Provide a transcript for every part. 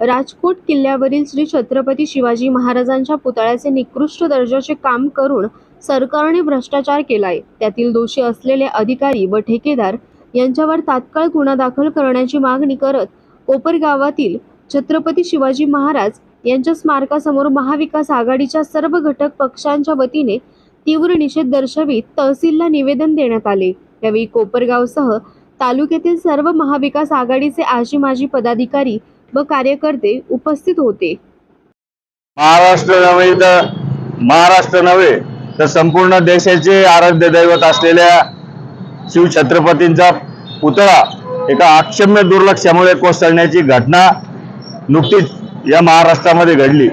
राजकोट किल्ल्यावरील श्री छत्रपती शिवाजी महाराजांच्या पुतळ्याचे निकृष्ट दर्जाचे काम करून सरकारने भ्रष्टाचार केलाय. त्यातील दोषी असलेले अधिकारी व ठेकेदार यांच्यावर तात्काळ गुन्हा दाखल करण्याची मागणी करत कोपर गावातील छत्रपती शिवाजी महाराज यांच्या स्मारकासमोर महाविकास आघाडीच्या सर्व घटक पक्षांच्या वतीने तीव्र निषेध दर्शवित तहसीलला निवेदन देण्यात आले. यावेळी कोपरगावसह तालुक्यातील सर्व महाविकास आघाडीचे आजी माजी पदाधिकारी व कार्यकर्ते उपस्थित होते. महाराष्ट्र नव्हे तर महाराष्ट्र नव्हे तर संपूर्ण देशाचे आराध्य दैवत असलेल्या शिवछत्रपतींचा पुतळा एका अक्षम्य दुर्लक्षामुळे कोसळण्याची घटना नुकतीच या महाराष्ट्रामध्ये घडली.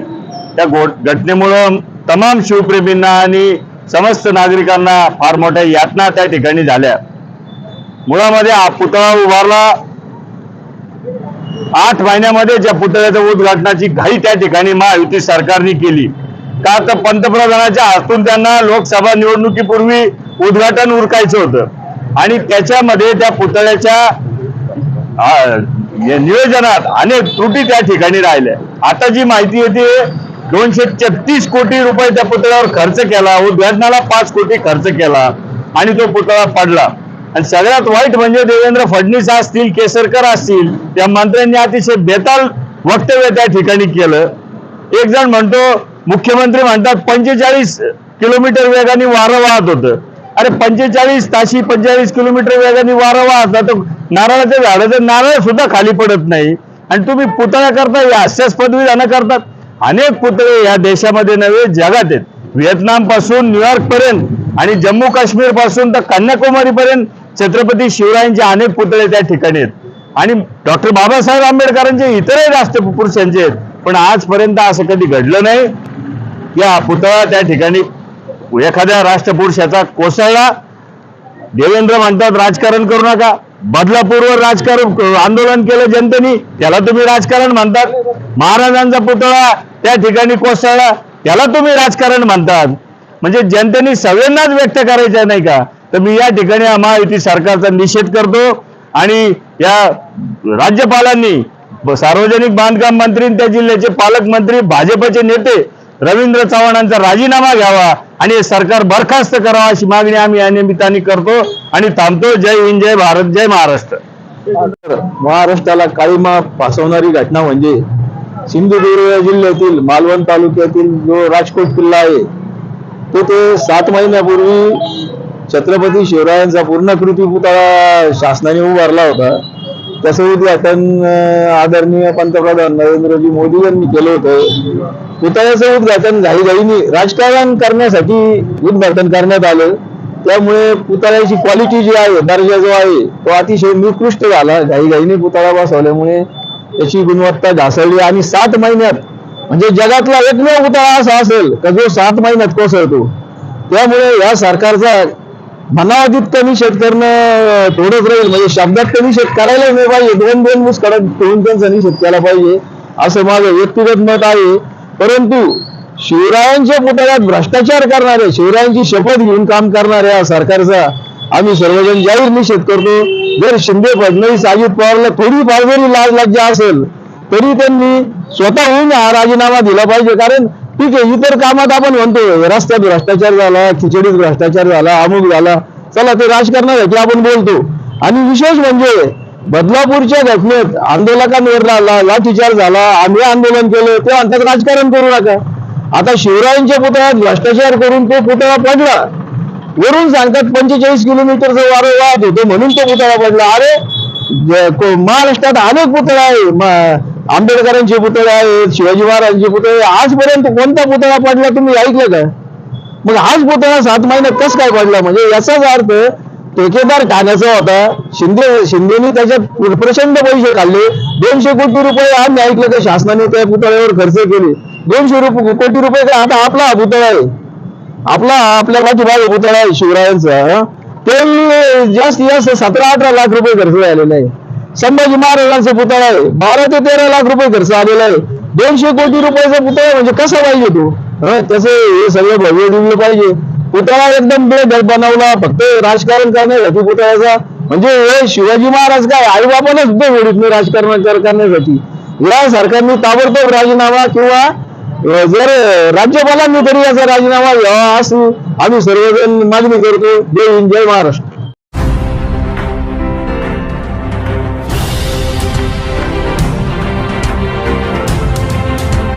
त्या घटनेमुळं तमाम शिवप्रेमींना आणि समस्त नागरिकांना फार मोठ्या यातना त्या ठिकाणी झाल्या. मुळामध्ये हा पुतळा उभारला. आठ महिन्यामध्ये ज्या पुतळ्याच्या उद्घाटनाची घाई त्या ठिकाणी महायुती सरकारने केली. का तर पंतप्रधानाच्या हातून त्यांना लोकसभा निवडणुकीपूर्वी उद्घाटन उरकायचं होतं. आणि त्याच्यामध्ये त्या पुतळ्याच्या नियोजनात अनेक त्रुटी त्या ठिकाणी राहिल्या. आता जी माहिती येते दोनशे छत्तीस कोटी रुपये त्या पुतळ्यावर खर्च केला उद्घाटनाला पाच कोटी खर्च केला आणि तो पुतळा पडला. आणि सगळ्यात वाईट म्हणजे देवेंद्र फडणवीस असतील केसरकर असतील त्या मंत्र्यांनी अतिशय बेताल वक्तव्य त्या ठिकाणी केलं. एक जण म्हणतो मुख्यमंत्री म्हणतात पंचेचाळीस किलोमीटर वेगाने वारं वाहत होतं. अरे पंचेचाळीस ताशी पंचेचाळीस किलोमीटर वेगाने वारं असला तर नारळाचं झाडाचं नारळ सुद्धा खाली पडत नाही आणि तुम्ही पुतळ्या करता या हास्यास्पद विधानं करतात. अनेक पुतळे या देशामध्ये नव्हे जगात आहेत. व्हिएतनामपासून न्यूयॉर्क पर्यंत आणि जम्मू काश्मीरपासून तर कन्याकुमारी पर्यंत छत्रपती शिवरायांचे अनेक पुतळे त्या ठिकाणी आहेत. आणि डॉक्टर बाबासाहेब आंबेडकरांचे इतरही राष्ट्रपुरुषांचे आहेत पण आजपर्यंत असं कधी घडलं नाही. या पुतळा त्या ठिकाणी एखाद्या राष्ट्रपुरुषाचा कोसळला देवेंद्र म्हणतात राजकारण करू नका. बदलापूरवर राजकारण आंदोलन केलं जनतेने त्याला तुम्ही राजकारण म्हणतात. महाराजांचा पुतळा त्या ठिकाणी कोसळला त्याला तुम्ही राजकारण म्हणतात. म्हणजे जनतेने सगळ्यांनाच व्यक्त करायचं नाही का? तर मी या ठिकाणी महायुती सरकारचा निषेध करतो आणि या राज्यपालांनी सार्वजनिक बांधकाम मंत्री त्या जिल्ह्याचे पालकमंत्री भाजपचे नेते रवींद्र चव्हाणांचा राजीनामा घ्यावा. आणि सरकार बरखास्त करावं अशी मागणी आम्ही या निमित्ताने करतो आणि थांबतो. जय हिंद जय भारत जय महाराष्ट्र. महाराष्ट्राला काळीमा फासवणारी घटना म्हणजे सिंधुदुर्ग जिल्ह्यातील मालवण तालुक्यातील जो राजकोट किल्ला आहे तो ते सात महिन्यापूर्वी छत्रपती शिवरायांचा पूर्णकृती पुतळा शासनाने उभारला होता. त्याचं उद्घाटन अं, आदरणीय पंतप्रधान नरेंद्रजी मोदी यांनी केलं होतं पुतळ्याचं उद्घाटन घाईघाईने राजकारण करण्यासाठी उद्घाटन करण्यात आलं. त्यामुळे पुतळ्याची क्वालिटी जी आहे दर्जा जो आहे तो अतिशय निकृष्ट झाला. घाईघाईने पुतळा बसवल्यामुळे त्याची गुणवत्ता घासळली आणि सात महिन्यात म्हणजे जगातला एकमेव पुतळा असा असेल का जो सात महिन्यात कोसळतो? त्यामुळे या सरकारचा म्हणावा कमी निषेध करणं थोडंच राहील. म्हणजे शब्दात कमी शेत करायला नाही पाहिजे. दोन दोन मुस्कडत ठेवून त्यांचा निषेध केला पाहिजे. असं माझं व्यक्तिगत मत आहे. परंतु शिवरायांच्या पुतळ्यात भ्रष्टाचार करणारे शिवरायांची शपथ घेऊन काम करणाऱ्या सरकारचा आम्ही सर्वजण जाहीर निषेध करतो. जर शिंदे फडणवीस अजित पवारला थोडी फार जरी लाज लज्जा असेल तरी त्यांनी स्वतःहून हा राजीनामा दिला पाहिजे. कारण ठीक आहे इतर कामात आपण म्हणतो रस्त्यात भ्रष्टाचार झाला खिचडीत भ्रष्टाचार झाला अमुक झाला. चला ते राजकारणासाठी आपण बोलतो. आणि विशेष म्हणजे बदलापूरच्या घटनेत आंदोलकांवर लागला लाठीचार झाला आम्ही आंदोलन केलं ते म्हणतात राजकारण करू नका. आता शिवरायांच्या पुतळ्यात भ्रष्टाचार करून तो पुतळा पडला. वरून सांगतात पंचेचाळीस किलोमीटरचं वारं वाहत होतं म्हणून तो पुतळा पडला. अरे महाराष्ट्रात अनेक पुतळा आहे आंबेडकरांचे पुतळे आहेत शिवाजी महाराजांचे पुतळे आहे. आजपर्यंत कोणता पुतळा पडला तुम्ही ऐकलं का? मग हाच पुतळा सात महिन्यात कस काय पडला? म्हणजे याचाच अर्थ ठेकेदार खाण्याचा होता. शिंदे शिंदेनी त्याच्यात प्रचंड पैसे खाल्ले. दोनशे कोटी रुपये आम्ही ऐकलं का शासनाने त्या पुतळ्यावर खर्च केले. दोनशे रुपये कोटी रुपये का? आता आपला हा पुतळा आहे. आपला आपल्या पाठीमागे पुतळा आहे शिवरायांचा ते जास्त जास्त सतरा अठरा लाख रुपये खर्च झालेला आहे. संभाजी महाराजांचा पुतळा आहे. बारा ते तेरा लाख रुपये खर्च आलेला आहे. दोनशे कोटी रुपयाचा पुतळा म्हणजे कसा पाहिजे तो? हं? त्याचं हे सगळं भव्य दिलं पाहिजे. पुतळा एकदम बेदर बनवला फक्त राजकारण करण्यासाठी पुतळ्याचा. म्हणजे हे शिवाजी महाराज काय आई बापानच वेळीत राजकारण करण्यासाठी. या सरकारने ताबडतोब राजीनामा किंवा जर राज्यपालांनी तरी याचा राजीनामा घ्यावा असू आम्ही सर्वजण मागणी करतो. जय हिंद जय महाराष्ट्र.